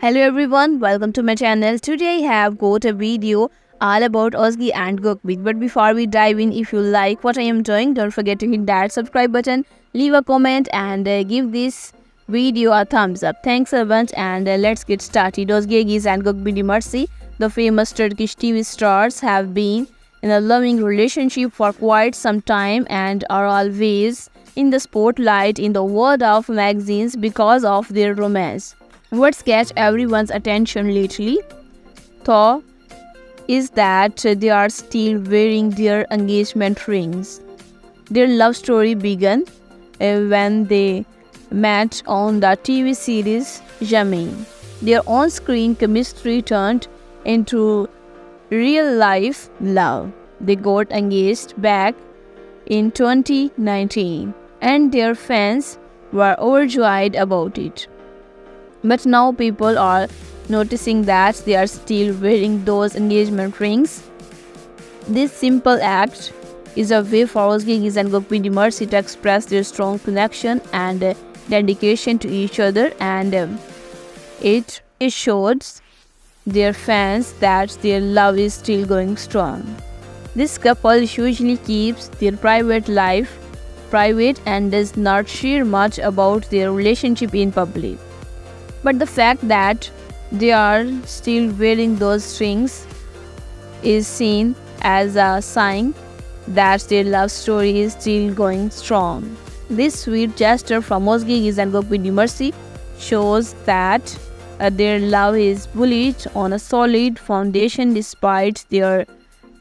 Hello everyone, welcome to my channel. Today I have got a video all about Ozgi and Gokbit. But before we dive in, if you like what I am doing, don't forget to hit that subscribe button, leave a comment and uh, give this video a thumbs up. Thanks a bunch and uh, let's get started. Ozgi and Gokbit Mercy, the famous Turkish TV stars have been in a loving relationship for quite some time and are always in the spotlight in the world of magazines because of their romance. What's catch everyone's attention lately, though, is that they are still wearing their engagement rings. Their love story began uh, when they met on the TV series Jamin. Their on screen chemistry turned into real life love. They got engaged back in 2019 and their fans were overjoyed about it. But now people are noticing that they are still wearing those engagement rings. This simple act is a way for Ozgigis and Gokpindi Mercy to express their strong connection and uh, dedication to each other and um, it, shows their fans that their love is still going strong. This couple usually keeps their private life private and does not share much about their relationship in public. But the fact that they are still wearing those rings is seen as a sign that their love story is still going strong. This sweet gesture from Ozgigis and Gopini Mercy shows that uh, their love is built on a solid foundation despite their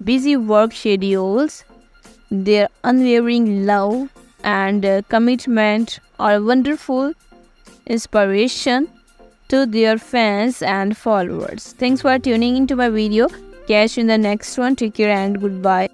busy work schedules. Their unwavering love and uh, commitment are wonderful inspiration to their fans and followers. Thanks for tuning into my video. Catch you in the next one. Take care and goodbye.